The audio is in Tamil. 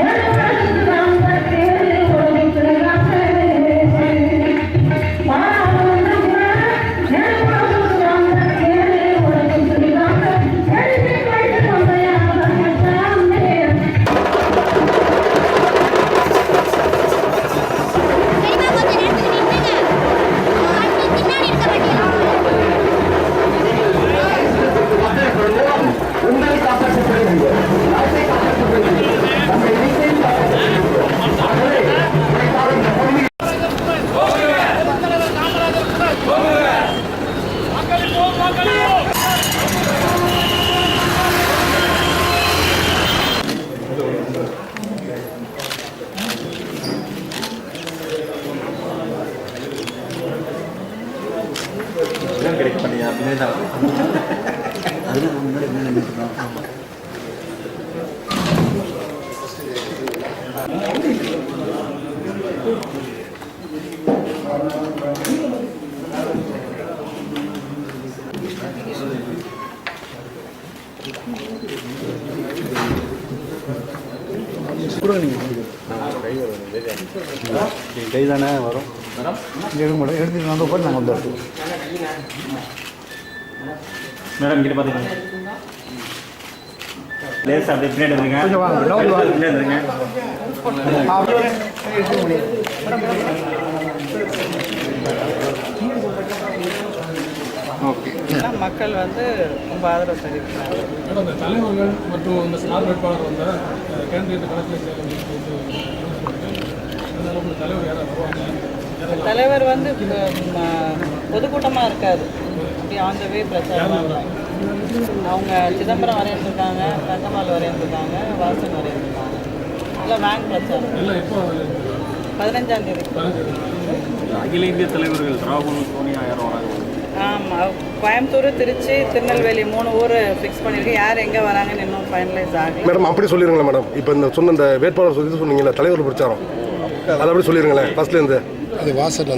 Where கை தானே வரும்? இங்கே எடுக்க மாட்டோம் எடுத்துட்டு வந்த போது நாங்கள் வந்து மேடம் கிட்ட பாத்தீங்க லேசா அப்படியே பின்னாடி வந்துருங்க. கொஞ்சம் வாங்க, நவுந்து வாங்க. பின்னாடி வந்துருங்க. மக்கள் வந்து ரொம்ப ஆதரவு தெரிவிக்கிறாங்க. மேடம் இந்த தலைவர்கள் மற்றும் இந்த ஸ்டார் வேட்பாளர் வந்த கேண்டிடேட் கணக்கில் தலைவர் யாராவது வருவாங்க தலைவர் வந்து பொதுக்கூட்டமாக இருக்காது அப்படி ஆன் த வே பிரச்சாரம். அவங்க சிதம்பரம் வரையிருந்திருக்காங்க தங்கம்மாள் வரையிருந்திருக்காங்க வாசன் வரையிருந்திருக்காங்க இல்லை வேன் பிரச்சாரம். பதினஞ்சாம் தேதி. அகில இந்திய தலைவர்கள் ராகுல் சோனியா யாரும் வராங்க ஆமாம் கோயம்புத்தூர் திருச்சி திருநெல்வேலி மூணு ஊர் ஃபிக்ஸ் பண்ணியிருக்கு யார் எங்கே வராங்கன்னு இன்னும் ஃபைனலைஸ் ஆகல. மேடம் அப்படி சொல்லிருங்களேன் மேடம். இப்போ இந்த சொன்ன இந்த வேட்பாளர் சொல்லி சொன்னீங்கல்ல தலைவர் பிரச்சாரம். அதை அப்படி சொல்லிடுங்களேன் ஃபர்ஸ்ட்லேருந்து அது வாசல்